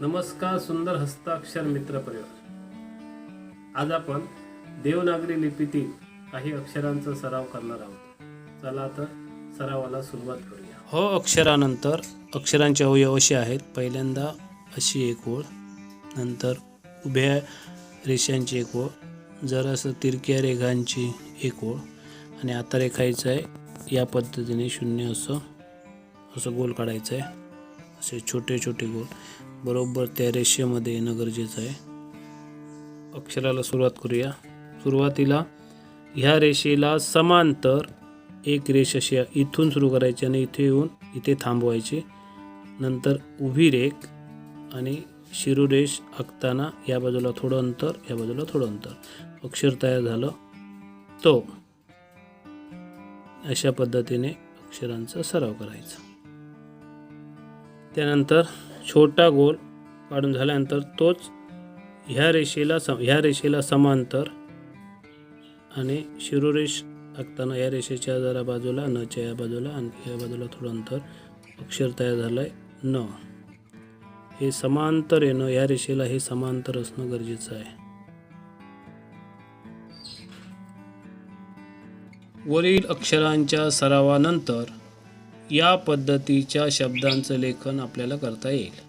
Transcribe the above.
नमस्कार सुंदर हस्ताक्षर मित्र परिवार. आज आपण देवनागरी लिपीतील काही अक्षरांचा सराव करणार आहोत. चला तर सरावाला सुरुवात करूया. हो अक्षरानंतर अक्षरांचे अवयव असे आहेत. पहिल्यांदा अशी एक ओळ नंतर उभ्या रेषांची एक ओळ जरासं तिरक्या रेघांची एक ओळ आणि आता रेखायचं आहे या पद्धतीने शून्य असं असं गोल काढायचं आहे. असे छोटे छोटे गोल. बरोबर त्या रेषेमध्ये येणं गरजेचं आहे. अक्षराला सुरुवात करूया. सुरुवातीला ह्या रेषेला समांतर एक रेष अशी इथून सुरू करायची आणि इथे येऊन इथे थांबवायची. नंतर उभी रेख आणि शिरोरेष आखताना या बाजूला थोडं अंतर या बाजूला थोडं अंतर. अक्षर तयार झालं. तो अशा पद्धतीने अक्षरांचा सराव करायचा. त्यानंतर छोटा गोल काढून झाल्यानंतर तोच ह्या रेषेला सम ह्या रेषेला समांतर आणि शिरोरेष टाकताना या रेषेच्या जरा बाजूला नच्या या बाजूला आणि या बाजूला थोडं अंतर अक्षर तयार झालं आहे न. हे समांतर येणं या रेषेला हे समांतर असणं गरजेचं आहे. वरील अक्षरांच्या सरावानंतर या पद्धतीच्या शब्दांचं लेखन आपल्याला करता येईल.